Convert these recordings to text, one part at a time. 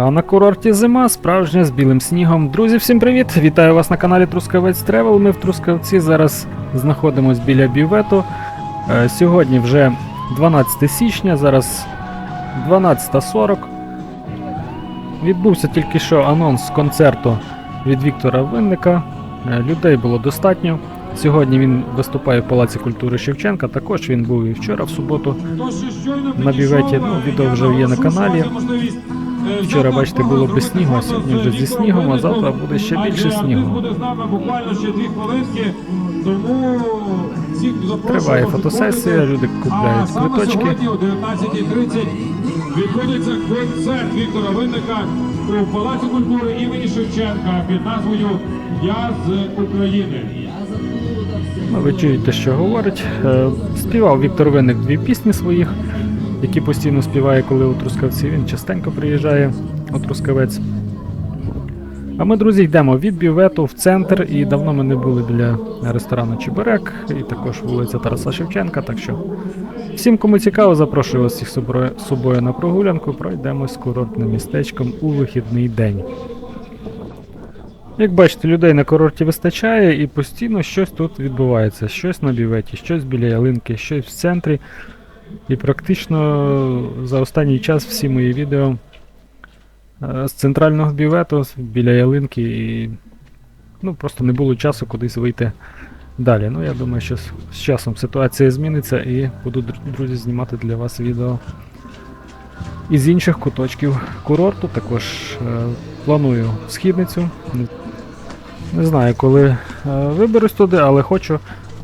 А на курорті зима, справжня з білим снігом. Друзі, всім привіт! Вітаю вас на каналі Трускавець Тревел. Ми в Трускавці зараз знаходимось біля бювету. Е, Сьогодні вже 12 січня, зараз 12.40. Відбувся тільки що анонс концерту від Віктора Винника. Е, Людей було достатньо. Сьогодні він виступає в Палаці культури Шевченка. Також він був і вчора в суботу. на біветі. Ну, відео вже є на каналі. Вчора, бачите, було без снігу, а сьогодні вже зі снігом, а завтра буде ще більше снігу. Буде з нами буквально ще дві хвилинки, тому всіх запрошуємо Триває фотосесія, люди купляють квиточки. о 19.30 відбудеться концерт Віктора Винника у Палаці культури імені Шевченка під назвою Я з України. Ну, ви чуєте, що говорить. Е, Співав Віктор Винник дві пісні своїх, які постійно співає, коли у Трускавці. Він частенько приїжджає у Трускавець. А ми, друзі, йдемо від бювету в центр, і давно ми не були біля ресторану Чебурек, і також вулиця Тараса Шевченка. Так що всім, кому цікаво, запрошую вас всіх собою на прогулянку. Пройдемось курортним містечком у вихідний день. Як бачите, людей на курорті вистачає і постійно щось тут відбувається. Щось на бюветі, щось біля ялинки, щось в центрі. І практично за останній час всі мої відео е, з центрального бювету, біля ялинки, і ну, просто не було часу кудись вийти далі. Ну, я думаю, що з, часом ситуація зміниться і буду, друзі, знімати для вас відео із інших куточків курорту. Також е, планую східницю. Не не знаю, коли е, виберусь туди, але хочу,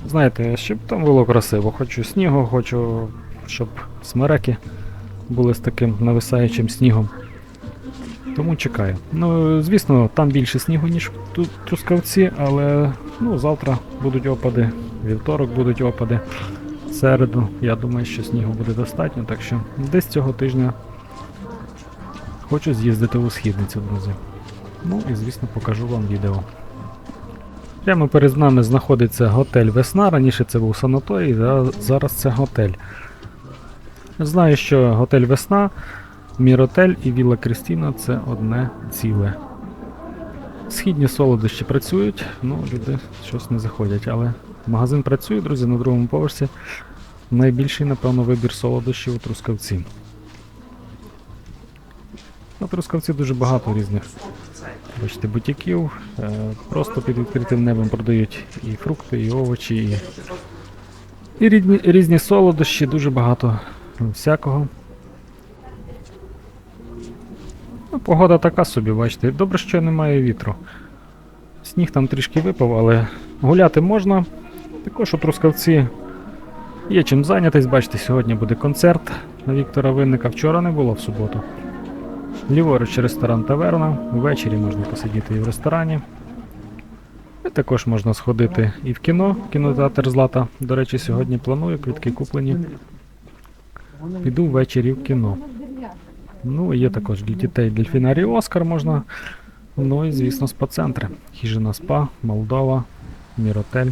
знаєте, щоб там було красиво. Хочу снігу, хочу, щоб смереки були з таким нависаючим снігом. Тому чекаю. Ну, звісно, там більше снігу, ніж тут Трускавці, але ну, завтра будуть опади, вівторок будуть опади. Середу, я думаю, що снігу буде достатньо, так що десь цього тижня хочу з'їздити у східницю, друзі. Ну і звісно покажу вам відео. Прямо перед нами знаходиться готель Весна. Раніше це був санаторій, зараз це готель. Знаю, що готель Весна, Міротель і Вілла Крістіна це одне ціле. Східні солодощі працюють, ну люди щось не заходять, але магазин працює, друзі, на другому поверсі. Найбільший, напевно, вибір солодощів у Трускавці. На Трускавці дуже багато різних бачите, бутіків. Е, просто під відкритим небом продають і фрукти, і овочі, і, і різні, різні солодощі, дуже багато всякого. Ну, погода така собі, бачите. Добре, що немає вітру. Сніг там трішки випав, але гуляти можна. Також у Трускавці є чим зайнятись. Бачите, сьогодні буде концерт на Віктора Винника. Вчора не було в суботу. Ліворуч ресторан Таверна. Ввечері можна посидіти і в ресторані. І також можна сходити і в кіно, кінотеатр Злата. До речі, сьогодні планую, квитки куплені. Піду ввечері в кіно. Ну, є також для дітей дельфінарій Оскар можна. Ну і, звісно, спа-центри. Хіжина спа, Молдова, Міротель.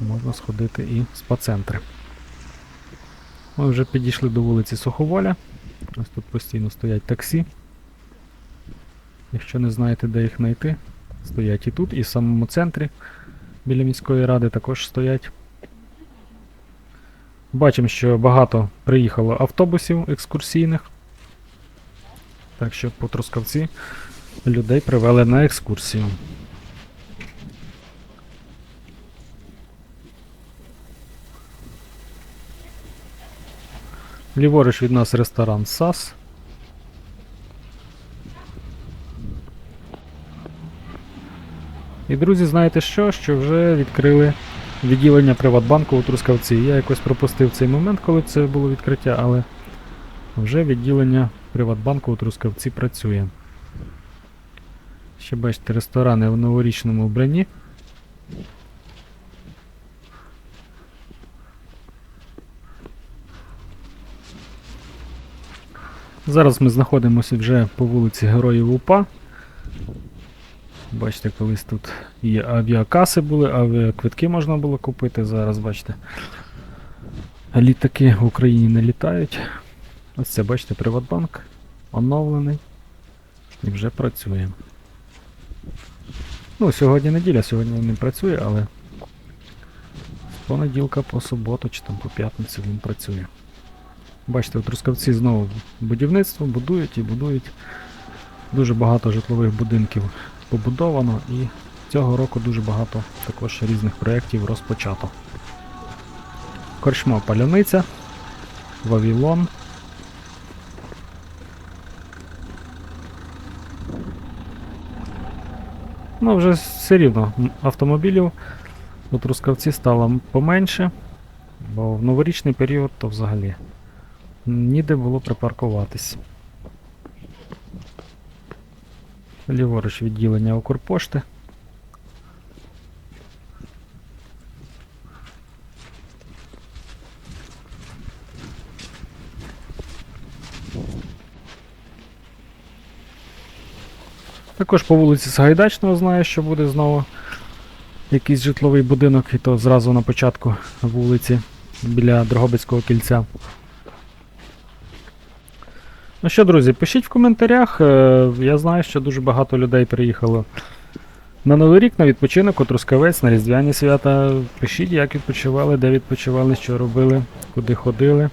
Можна сходити і в спа-центри. Ми вже підійшли до вулиці Суховоля. Ось тут постійно стоять таксі. Якщо не знаєте, де їх знайти, стоять і тут, і в самому центрі біля міської ради також стоять. Бачимо, що багато приїхало автобусів екскурсійних. Так що по Трускавці людей привели на екскурсію. Ліворуч від нас ресторан САС. І друзі, знаєте що? Що вже відкрили відділення Приватбанку у Трускавці. Я якось пропустив цей момент, коли це було відкриття, але вже відділення Приватбанку у Трускавці працює. Ще бачите, ресторани в новорічному вбранні. Зараз ми знаходимося вже по вулиці Героїв УПА. Бачите, колись тут і авіакаси були, авіаквитки можна було купити. Зараз бачите. Літаки в Україні не літають. Ось це, бачите, Приватбанк. оновлений і вже працює. Ну, сьогодні неділя, сьогодні він не працює, але з понеділка по суботу чи там по п'ятницю він працює. Бачите, у Трускавці знову будівництво, будують і будують. Дуже багато житлових будинків побудовано і цього року дуже багато також різних проєктів розпочато. Корчма Паляниця, Вавілон. Ну, вже все рівно автомобілів у Трускавці стало поменше, бо в новорічний період то взагалі ніде було припаркуватись. Ліворуч відділення Укрпошти. Також по вулиці Сагайдачного знаю, що буде знову якийсь житловий будинок, і то зразу на початку вулиці біля Дрогобицького кільця. Ну що, друзі, пишіть в коментарях. е, Я знаю, що дуже багато людей приїхало на Новий рік на відпочинок у Трускавець, на Різдвяні свята. Пишіть, як відпочивали, де відпочивали, що робили, куди ходили.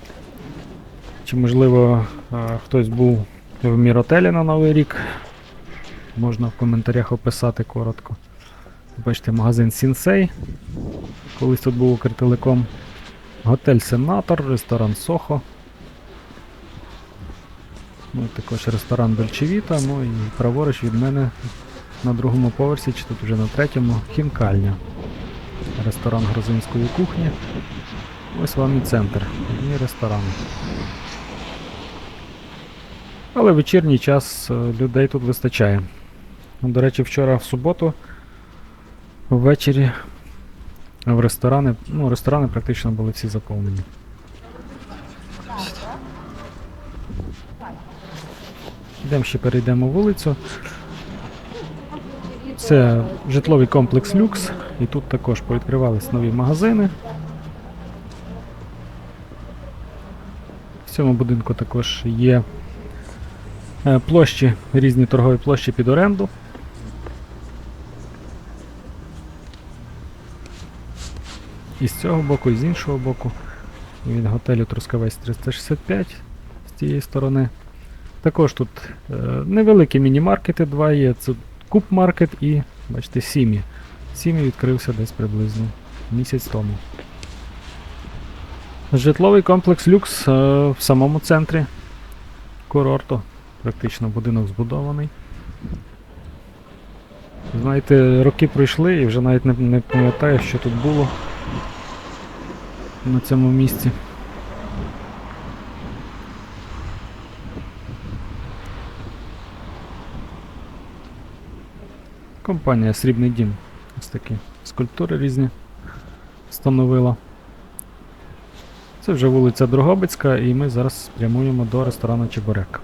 Чи, можливо, е, хтось був в Міротелі на Новий рік. Можна в коментарях описати коротко. Бачите, магазин Сінсей. Колись тут був Укртелеком. Готель Сенатор, ресторан Сохо. Ну, також ресторан Дольчевіта, ну і праворуч від мене на другому поверсі, чи тут вже на третьому, хінкальня. Ресторан грузинської кухні. Ось вам і центр, і ресторан. Але вечірній час е, людей тут вистачає. Ну, До речі, вчора в суботу ввечері в ресторани, ну, ресторани практично були всі заповнені. Йдемо ще перейдемо вулицю. Це житловий комплекс Люкс, і тут також повідкривались нові магазини. В цьому будинку також є е, площі, різні торгові площі під оренду. І з цього боку, і з іншого боку. Від готелю Трускавець 365 з цієї сторони. Також тут е, невеликі міні-маркети два є. Це Куб-маркет і, бачите, Сімі. Сімі відкрився десь приблизно місяць тому. Житловий комплекс Люкс е, в самому центрі курорту. Практично будинок збудований. Знаєте, роки пройшли і вже навіть не, не пам'ятаю, що тут було на цьому місці. Компанія Срібний Дім. Ось такі скульптури різні встановила. Це вже вулиця Дрогобицька, і ми зараз прямуємо до ресторану Чебурек.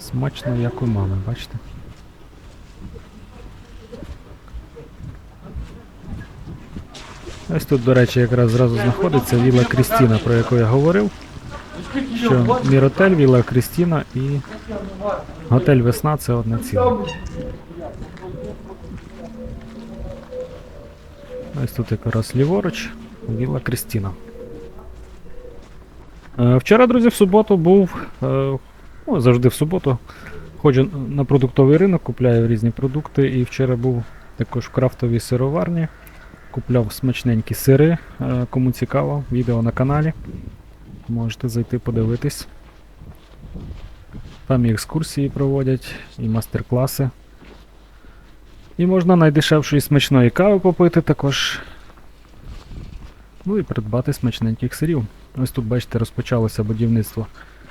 Смачно, як у мами, бачите? Ось тут, до речі, якраз зразу знаходиться Віла Крістіна, про яку я говорив. Що Міротель, Віла Крістіна і готель Весна це одне ціле. Ось тут якраз ліворуч, Віла Крістіна. Е, Вчора, друзі, в суботу був. е, Ну, завжди в суботу. Ходжу на продуктовий ринок, купляю різні продукти. І вчора був також в крафтовій сироварні. Купляв смачненькі сири. Е, Кому цікаво, відео на каналі. Можете зайти подивитись. Там і екскурсії проводять, і мастер-класи. І можна найдешевшої смачної кави попити також. Ну і придбати смачненьких сирів. Ось тут, бачите, розпочалося будівництво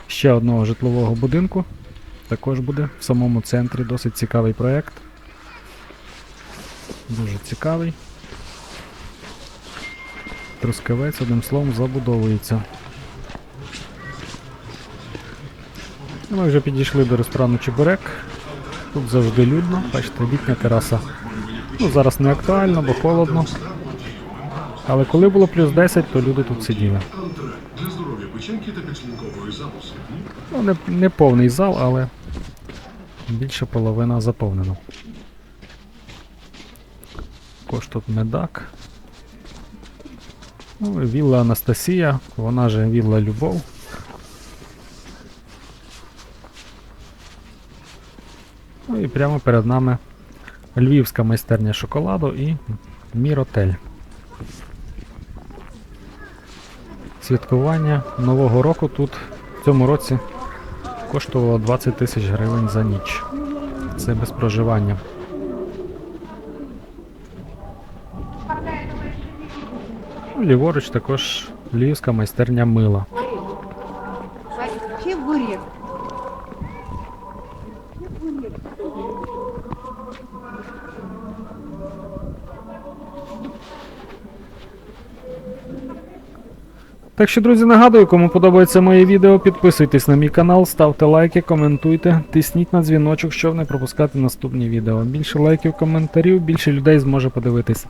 ще одного житлового будинку. Також буде в самому центрі досить цікавий проєкт. Дуже цікавий. Трускавець, одним словом, забудовується. Ну, Ми вже підійшли до ресторану Чебурек. Тут завжди людно, бачите, літня тераса. Ну, зараз не актуально, бо холодно. Але коли було плюс 10, то люди тут сиділи. Ну, не, не повний зал, але більше половина заповнена. Також тут медак. Ну, вілла Анастасія, вона же вілла Любов. Ну і прямо перед нами Львівська майстерня шоколаду і Міротель. Святкування Нового року тут в цьому році коштувало 20 тисяч гривень за ніч. Це без проживання. Ну, Ліворуч також львівська майстерня мила. Так що, друзі, нагадую, кому подобається моє відео, підписуйтесь на мій канал, ставте лайки, коментуйте, тисніть на дзвіночок, щоб не пропускати наступні відео. Більше лайків, коментарів, більше людей зможе подивитись.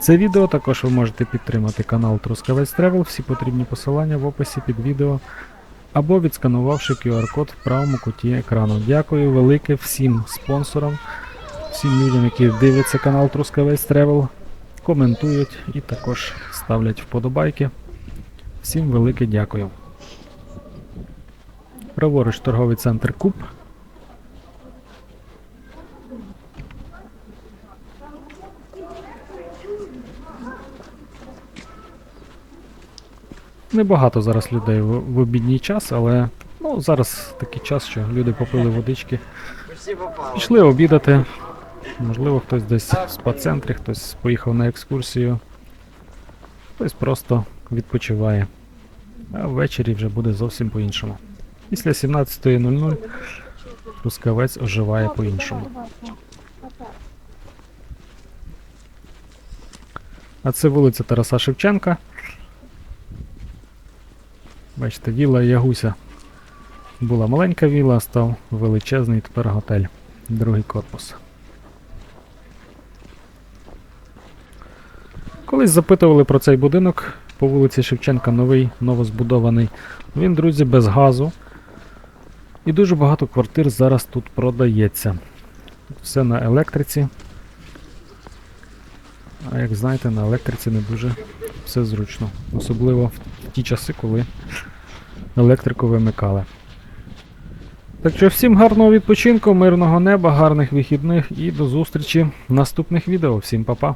Це відео також ви можете підтримати канал Трускавець Тревел, всі потрібні посилання в описі під відео або відсканувавши QR-код в правому куті екрану. Дякую велике всім спонсорам, всім людям, які дивляться канал Трускавець Тревел, коментують і також ставлять вподобайки. Всім велике дякую. Праворуч торговий центр Куб. Небагато зараз людей в, обідній час, але ну, зараз такий час, що люди попили водички. Пішли обідати. Можливо, хтось десь в спа-центрі, хтось поїхав на екскурсію, хтось просто відпочиває. А ввечері вже буде зовсім по-іншому. Після 17.00 Трускавець оживає по-іншому. А це вулиця Тараса Шевченка. Бачите, віла Ягуся. Була маленька віла, став величезний тепер готель. Другий корпус. Колись запитували про цей будинок по вулиці Шевченка, новий, новозбудований. Він, друзі, без газу. І дуже багато квартир зараз тут продається. Все на електриці. А як знаєте, на електриці не дуже все зручно. Особливо в ті часи, коли електрику вимикали. Так що всім гарного відпочинку, мирного неба, гарних вихідних і до зустрічі в наступних відео. Всім па-па!